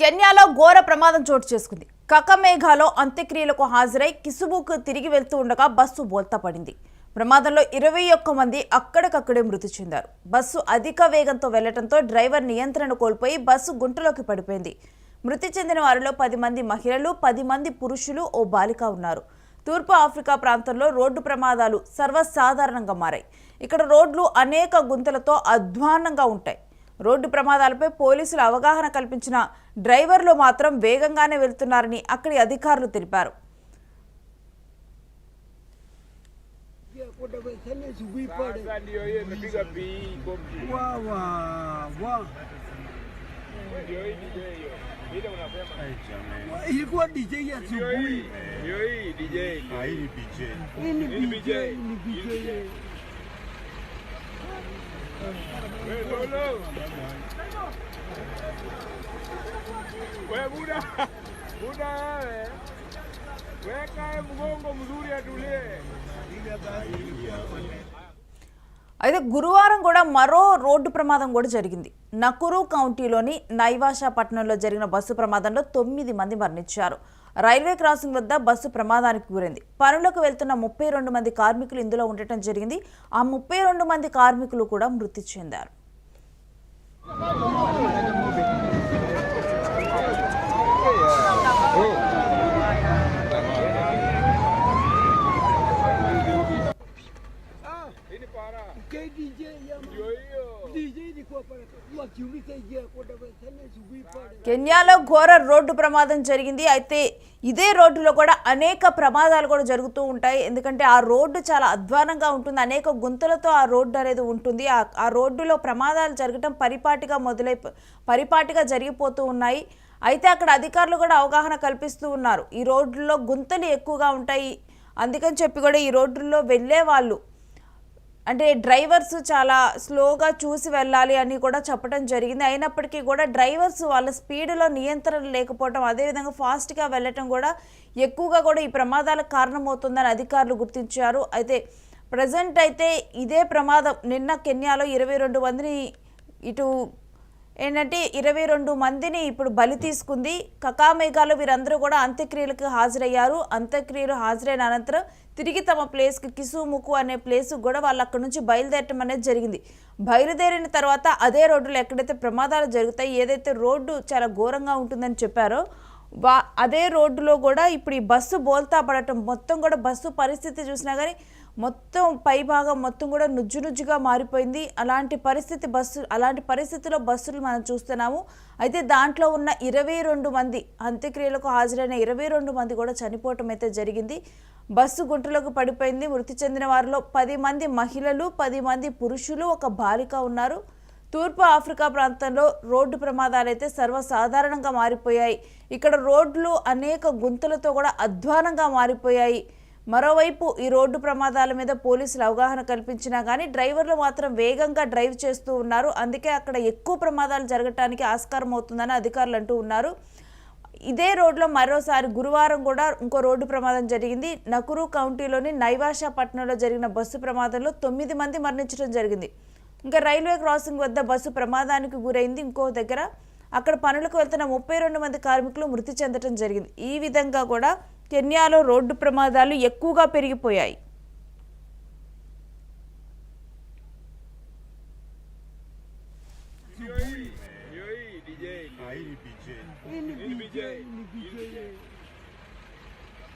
కెన్యాలో ఘోర ప్రమాదం చోటు చేసుకుంది. కకమేఘాలో అంత్యక్రియలకు హాజరై కిసుబుకు తిరిగి వెళ్తూ ఉండగా బస్సు బోల్తా పడింది. ప్రమాదంలో ఇరవై ఒక్క మంది అక్కడికక్కడే మృతి చెందారు. బస్సు అధిక వేగంతో వెళ్ళడంతో డ్రైవర్ నియంత్రణ కోల్పోయి బస్సు గుంటలోకి పడిపోయింది. మృతి చెందిన వారిలో పది మంది మహిళలు పది మంది పురుషులు ఓ బాలిక ఉన్నారు. తూర్పు ఆఫ్రికా ప్రాంతంలో రోడ్డు ప్రమాదాలు సర్వసాధారణంగా మారాయి. ఇక్కడ రోడ్లు అనేక గుంతలతో అధ్వాన్నంగా ఉంటాయి. రోడ్డు ప్రమాదాలపై పోలీసులు అవగాహన కల్పించిన డ్రైవర్లు మాత్రం వేగంగానే వెళ్తున్నారని అక్కడి అధికారులు తెలిపారు We buda. Buda wewe. Weka mgongo mzuri atulie. అయితే గురువారం కూడా మరో రోడ్డు ప్రమాదం కూడా జరిగింది నకురు కౌంటీలోని నైవాషా పట్టణంలో జరిగిన బస్సు ప్రమాదంలో తొమ్మిది మంది మరణించారు రైల్వే క్రాసింగ్ వద్ద బస్సు ప్రమాదానికి గురైంది. పనులకు వెళ్తున్న ముప్పై రెండు మంది కార్మికులు ఇందులో ఉండటం జరిగింది. ఆ ముప్పై రెండు మంది కార్మికులు కూడా మృతి చెందారు. Ni para. Ya ma-. DJ ingia kwenda sana asubuhi pale. కెన్యాలో ఘోర రోడ్డు ప్రమాదం జరిగింది అయితే ఇదే రోడ్డులో కూడా అనేక ప్రమాదాలు కూడా జరుగుతూ ఉంటాయి ఎందుకంటే ఆ రోడ్డు చాలా అధ్వానంగా ఉంటుంది అనేక గుంతలతో ఆ రోడ్డు అనేది ఉంటుంది ఆ ఆ రోడ్డులో ప్రమాదాలు జరగటం పరిపాటిగా మొదలై పరిపాటిగా జరిగిపోతూ ఉన్నాయి అయితే అక్కడ అధికారులు కూడా అవగాహన కల్పిస్తూ ఉన్నారు ఈ రోడ్లలో గుంతలు ఎక్కువగా ఉంటాయి అందుకని చెప్పి కూడా ఈ రోడ్డుల్లో వెళ్ళే వాళ్ళు అంటే డ్రైవర్స్ చాలా స్లోగా చూసి వెళ్ళాలి అని కూడా చెప్పడం జరిగింది. అయినప్పటికీ కూడా డ్రైవర్స్ వాళ్ళ స్పీడ్లో నియంత్రణ లేకపోవడం అదేవిధంగా ఫాస్ట్గా వెళ్ళటం కూడా ఎక్కువగా కూడా ఈ ప్రమాదాలకు కారణమవుతుందని అధికారులు గుర్తించారు. అయితే ప్రజెంట్ అయితే ఇదే ప్రమాదం. నిన్న కెన్యాలో ఇరవై రెండు మందిని ఇటు ఏంటంటే ఇరవై రెండు మందిని ఇప్పుడు బలి తీసుకుంది. కకామేఘాలు వీరందరూ కూడా అంత్యక్రియలకు హాజరయ్యారు. అంత్యక్రియలు హాజరైన అనంతరం తిరిగి తమ ప్లేస్కి కిసుముకు అనే ప్లేస్ కూడా వాళ్ళు అక్కడ నుంచి బయలుదేరటం అనేది జరిగింది. బయలుదేరిన తర్వాత అదే రోడ్డులో ఎక్కడైతే ప్రమాదాలు జరుగుతాయి ఏదైతే రోడ్డు చాలా ఘోరంగా ఉంటుందని చెప్పారో వా అదే రోడ్డులో కూడా ఇప్పుడు ఈ బస్సు బోల్తా పడటం మొత్తం కూడా బస్సు పరిస్థితి చూసినా కానీ మొత్తం పై భాగం మొత్తం కూడా నుజ్జు నుజ్జుగా మారిపోయింది. అలాంటి పరిస్థితి బస్సు అలాంటి పరిస్థితిలో బస్సులు మనం చూస్తున్నాము. అయితే దాంట్లో ఉన్న ఇరవై రెండు మంది అంత్యక్రియలకు హాజరైన ఇరవై రెండు మంది కూడా చనిపోవటం అయితే జరిగింది. బస్సు గుంటలోకి పడిపోయింది. మృతి చెందిన వారిలో పది మంది మహిళలు పది మంది పురుషులు ఒక బాలిక ఉన్నారు. తూర్పు ఆఫ్రికా ప్రాంతంలో రోడ్డు ప్రమాదాలు అయితే సర్వసాధారణంగా మారిపోయాయి. ఇక్కడ రోడ్లు అనేక గుంతలతో కూడా అధ్వానంగా మారిపోయాయి. మరోవైపు ఈ రోడ్డు ప్రమాదాల మీద పోలీసులు అవగాహన కల్పించినా కానీ డ్రైవర్లు మాత్రం వేగంగా డ్రైవ్ చేస్తూ ఉన్నారు. అందుకే అక్కడ ఎక్కువ ప్రమాదాలు జరగటానికి ఆస్కారం అవుతుందని అధికారులు అంటూ ఉన్నారు. ఇదే రోడ్లో మరోసారి గురువారం కూడా ఇంకో రోడ్డు ప్రమాదం జరిగింది. నకురు కౌంటీలోని నైవాషా పట్టణంలో జరిగిన బస్సు ప్రమాదంలో తొమ్మిది మంది మరణించడం జరిగింది. ఇంకా రైల్వే క్రాసింగ్ వద్ద బస్సు ప్రమాదానికి గురైంది ఇంకో దగ్గర. అక్కడ పనులకు వెళ్తున్న ముప్పై రెండు మంది కార్మికులు మృతి చెందడం జరిగింది. ఈ విధంగా కూడా కెన్యాలో రోడ్డు ప్రమాదాలు ఎక్కువగా పెరిగిపోయాయి.